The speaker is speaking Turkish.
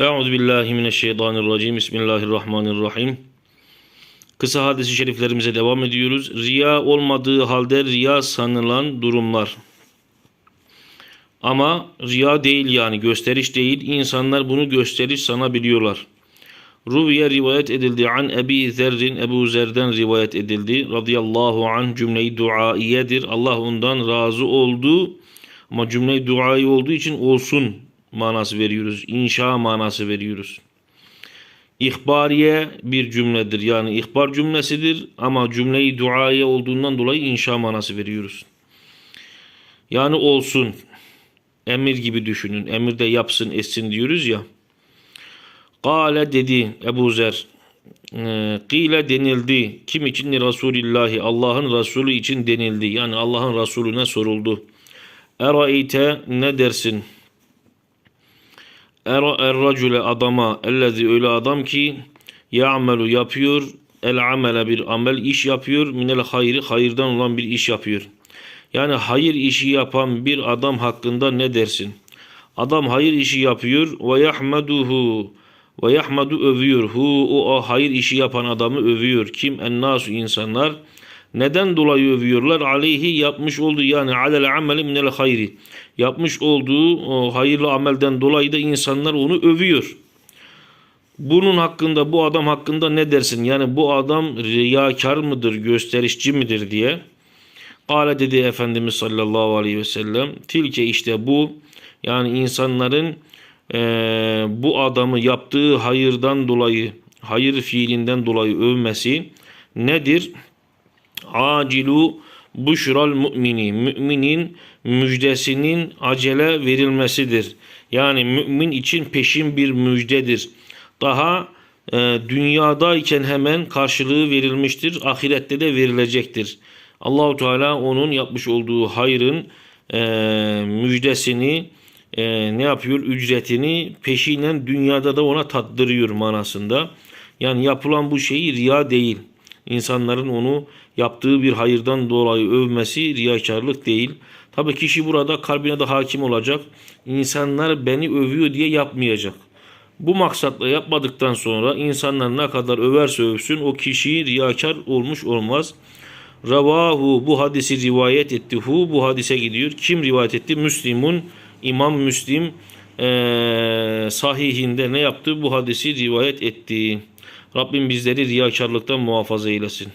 Euzu billahi mineşşeytanirracim. Bismillahirrahmanirrahim. Kısa hadisi şeriflerimize devam ediyoruz. Riya olmadığı halde riya sanılan durumlar. Ama riya değil yani gösteriş değil. İnsanlar bunu gösteriş sanabiliyorlar. Ruviye rivayet edildi an Ebi Zerrin Ebu Zer'den rivayet edildi. Radıyallahu an cümle-i duaiyedir. Allah ondan razı oldu. Ama cümle-i duayı olduğu için olsun manası veriyoruz. İnşa manası veriyoruz. İhbariye bir cümledir. Yani ihbar cümlesidir ama cümleyi duaya olduğundan dolayı inşa manası veriyoruz. Yani olsun. Emir gibi düşünün. Emir de yapsın etsin diyoruz ya. Kale dedi Ebu Zer. Kile denildi. Kim için Resulillahi? Allah'ın Resulü için denildi. Yani Allah'ın Resulüne soruldu. Eraeyte ne dersin? Era erracule adama ellezi öyle adam ki ya'melu yapıyor el amele bir amel iş yapıyor minel hayri hayırdan olan bir iş yapıyor. Yani hayır işi yapan bir adam hakkında ne dersin? Adam hayır işi yapıyor ve yahmeduhu ve yahmedu övüyor. Hu o, o hayır işi yapan adamı övüyor. Kim? Ennasu insanlar. Neden dolayı övüyorlar? Aleyhi yapmış olduğu yani alel ameli minel hayri. Yapmış olduğu o hayırlı amelden dolayı da insanlar onu övüyor. Bunun hakkında bu adam hakkında ne dersin? Yani bu adam riyakar mıdır, gösterişçi midir diye. Kale dedi Efendimiz sallallahu aleyhi ve sellem. Tilke işte bu yani insanların e, bu adamı yaptığı hayırdan dolayı, hayır fiilinden dolayı övmesi nedir? Acilu buşral mümini. Müminin müjdesinin acele verilmesidir. Yani mümin için peşin bir müjdedir. Daha e, dünyadayken hemen karşılığı verilmiştir. Ahirette de verilecektir. Allahu Teala onun yapmış olduğu hayrın e, müjdesini e, ne yapıyor? Ücretini peşinen dünyada da ona tattırıyor manasında. Yani yapılan bu şeyi riya değil. İnsanların onu yaptığı bir hayırdan dolayı övmesi riyakarlık değil. Tabii kişi burada kalbine de hakim olacak. İnsanlar beni övüyor diye yapmayacak. Bu maksatla yapmadıktan sonra insanlar ne kadar överse övsün o kişi riyakar olmuş olmaz. Ravahu bu hadisi rivayet etti. Hu bu hadise gidiyor. Kim rivayet etti? Müslimun İmam Müslim e, sahihinde ne yaptı? Bu hadisi rivayet etti. Rabbim bizleri riyakarlıktan muhafaza eylesin.